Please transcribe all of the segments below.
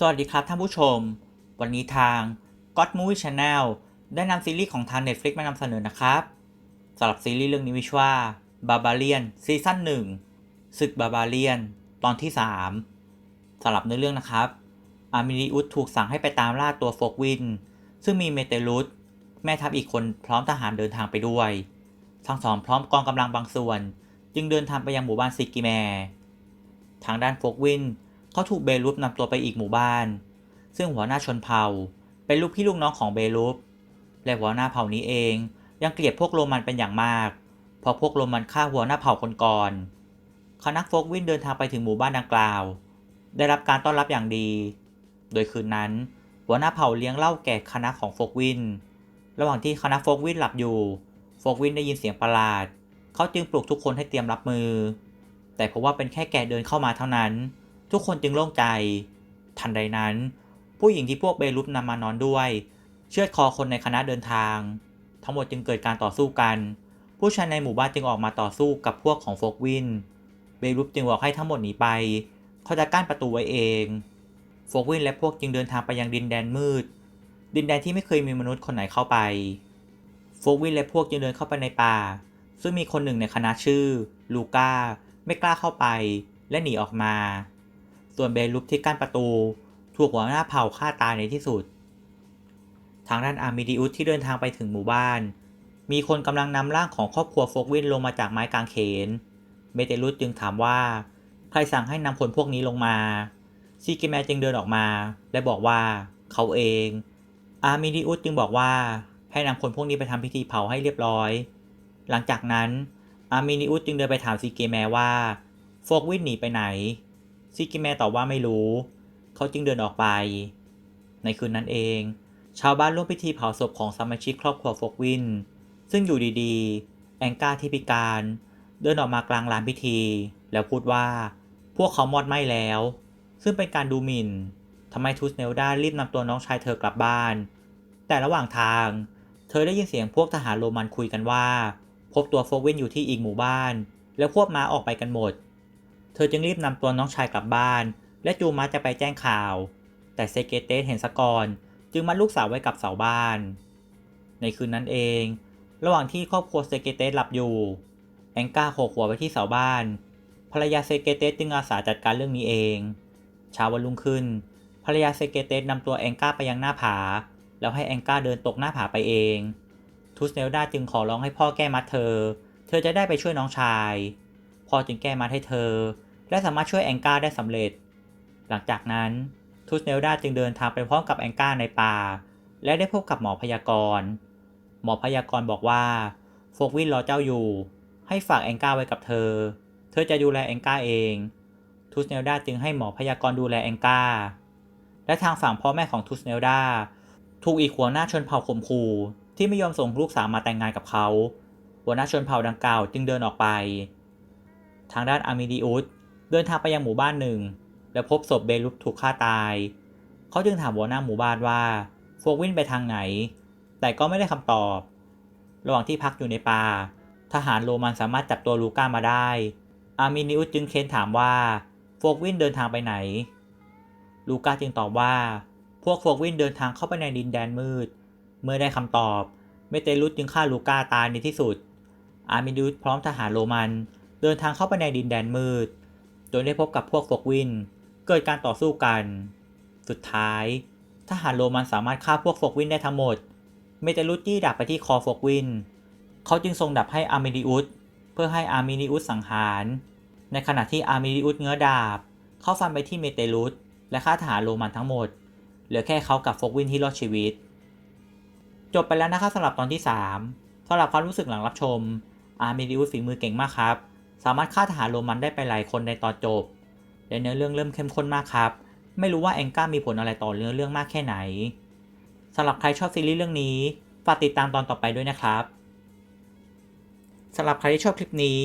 สวัสดีครับท่านผู้ชม วันนี้ทาง God Movie Channel ได้นำซีรีส์ของทาง Netflix มานำเสนอนะครับสำหรับซีรีส์เรื่องนี้มีชื่อว่า Barbarian ซีซั่น1ศึก Barbarian ตอนที่ 3สำหรับเนื้อเรื่องนะครับ อาร์มินิอุสถูกสั่งให้ไปตามล่าตัวโฟกวิน ซึ่งมีเมเตลุสแม่ทัพอีกคนพร้อมทหารเดินทางไปด้วย ทั้งสองพร้อมกองกำลังบางส่วน จึงเดินทางไปยังหมู่บ้านซิกิแมทางด้านโฟกวิน เขาถูกเบรุฟนำตัวไปอีกหมู่บ้าน ซึ่งหัวหน้าชนเผ่า เป็นลูกพี่ลูกน้องของเบรุฟและหัวหน้าเผ่านี้เองยังเกลียดพวกโรมันเป็นอย่างมาก เพราะพวกโรมันฆ่าหัวหน้าเผ่าคนก่อนคณะโฟกวินเดินทางไปถึงหมู่บ้านดังกล่าว ได้รับการต้อนรับอย่างดี โดยคืนนั้น หัวหน้าเผ่าเลี้ยงเหล้าแก่คณะของโฟกวิน ระหว่างที่คณะโฟกวินหลับอยู่โฟกวินได้ยินเสียงประหลาด เขาจึงปลุกทุกคนให้เตรียมรับมือ แต่เพราะว่าเป็นแค่แกะเดินเข้ามาเท่านั้น ทุกคนจึงโล่งใจ ทันใดนั้น ผู้หญิงที่พวกเบรุปนำมานอนด้วย เชือดคอคนในคณะเดินทาง ทั้งหมดจึงเกิดการต่อสู้กัน ผู้ชายในหมู่บ้านจึงออกมาต่อสู้กับพวกของโฟกวิน เบรุปจึงบอกให้ทั้งหมดหนีไป เขาจะกั้นประตูไว้เองโฟกวินและพวกจึงเดินทางไปยังดินแดนมืด ดินแดนที่ไม่เคยมีมนุษย์คนไหนเข้าไปโฟกวินและพวกจึงเดินเข้าไปในป่า ซึ่งมีคนหนึ่งในคณะชื่อ ลูก้า ไม่กล้าเข้าไป และหนีออกมา ส่วนเบรุปที่กั้นประตู ถูกหัวหน้าเผ่าฆ่าตายในที่สุด ทางด้านอาร์มิดิอุสที่เดินทางไปถึงหมู่บ้าน มีคนกำลังนำร่างของครอบครัวโฟกวินลงมาจากไม้กางเขน เมเตลุสจึงถามว่า ใครสั่งให้นำคนพวกนี้ลงมาซีกิแมจึงเดินออกมา และบอกว่าเขาเอง อาร์มิดิอุสจึงบอกว่าให้นำคนพวกนี้ไปทำพิธีเผาให้เรียบร้อย หลังจากนั้นอาร์มินิอุสจึงเดินไปถามซีเกแมว่า โฟกวินหนีไปไหน ซีเกแมตอบว่าไม่รู้ เขาจึงเดินออกไป ในคืนนั้นเอง ชาวบ้านร่วมพิธีเผาศพของสมาชิกครอบครัวโฟกวิน ซึ่งอยู่ดีๆ แองก้าที่พิการ เดินออกมากลางลานพิธี แล้วพูดว่า พวกเขามอดไหม้แล้ว ซึ่งเป็นการดูหมิ่นทำให้ทูสเนลดารีบนำตัวน้องชายเธอกลับบ้าน แต่ระหว่างทาง เธอได้ยินเสียงพวกทหารโรมันคุยกันว่า พบตัวโฟกวินอยู่ที่อีกหมู่บ้าน แล้วควบม้าออกไปกันหมด เธอจึงรีบนำตัวน้องชายกลับบ้าน และจูม้าจะไปแจ้งข่าว แต่เซเกเตสเห็นสกอนจึงมัดลูกสาวไว้กับเสาบ้าน ในคืนนั้นเอง ระหว่างที่ครอบครัวเซเกเตสหลับอยู่ แองก้าโขกหัวไว้ที่เสาบ้าน ภรรยาเซเกเตสจึงอาสาจัดการเรื่องนี้เองเช้าวันรุ่งขึ้น ภรรยาเซเกเตสนำตัวแองก้าไปยังหน้าผา แล้วให้แองก้าเดินตกหน้าผาไปเอง ทูสเนลดาจึงขอร้องให้พ่อแก้มัดเธอ เธอจะได้ไปช่วยน้องชาย พ่อจึงแก้มัดให้เธอ และสามารถช่วยแองก้าได้สำเร็จ หลังจากนั้นทูสเนลดาจึงเดินทางไปพร้อมกับแองก้าในป่า และได้พบกับหมอพยากรณ์ หมอพยากรณ์บอกว่าโฟกวินรอเจ้าอยู่ ให้ฝากแองก้าไว้กับเธอ เธอจะดูแลแองก้าเองทูสเนลดาจึงให้หมอพยากรณ์ดูแลแองก้า และทางฝั่งพ่อแม่ของทูสเนลดาถูกอีกหัวหน้าชนเผ่าข่มขู่ที่ไม่ยอมส่งลูกสาวมาแต่งงานกับเขา หัวหน้าชนเผ่าดังกล่าวจึงเดินออกไป ทางด้านอาร์มิดิอุสเดินทางไปยังหมู่บ้านหนึ่ง และพบศพเบรุปถูกฆ่าตาย เขาจึงถามหัวหน้าหมู่บ้านว่าโฟกวินไปทางไหน แต่ก็ไม่ได้คำตอบ ระหว่างที่พักอยู่ในป่า ทหารโรมันสามารถจับตัวลูก้ามาได้ อาร์มินิอุสจึงเค้นถามว่าโฟกวินเดินทางไปไหน ลูก้าจึงตอบว่า พวกโฟกวินเดินทางเข้าไปในดินแดนมืด เมื่อได้คำตอบ เมเตลุสจึงฆ่าลูก้าตายในที่สุด อาร์มิดิอุสพร้อมทหารโรมัน เดินทางเข้าไปในดินแดนมืด จนได้พบกับพวกฟกวิน เกิดการต่อสู้กัน สุดท้าย ทหารโรมันสามารถฆ่าพวกฟกวินได้ทั้งหมด เมเตลุสจี้ดาบไปที่คอฟกวิน เขาจึงส่งดาบให้อาร์มิดิอุสเพื่อให้อาร์มิดิอุสสังหาร ในขณะที่อาร์มิดิอุสเงื้อดาบ เข้าฟันไปที่เมเตลุสและฆ่าทหารโรมันทั้งหมด เหลือแค่เขากับฟกวินที่รอดชีวิต จบไปแล้วนะครับสำหรับตอนที่ 3สำหรับความรู้สึกหลังรับชมอาร์มิดิอุสฝีมือเก่งมากครับ สามารถฆ่าทหารโรมันได้ไปหลายคนในตอนจบและเนื้อเรื่องเริ่มเข้มข้นมากครับ ไม่รู้ว่าแองก้ามีผลอะไรต่อเนื้อเรื่องมากแค่ไหนสำหรับใครชอบซีรีส์เรื่องนี้ฝากติดตามตอนต่อไปด้วยนะครับสำหรับใครที่ชอบคลิปนี้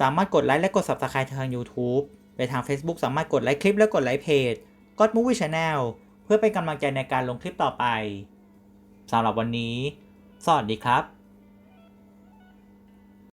สามารถกดไลค์และกด Subscribe ทาง YouTube ไปทาง Facebook สามารถกดไลค์คลิปและกดไลค์เพจ God Movie Channel เพื่อเป็นกำลังใจในการลงคลิปต่อไปสำหรับวันนี้ สวัสดีครับ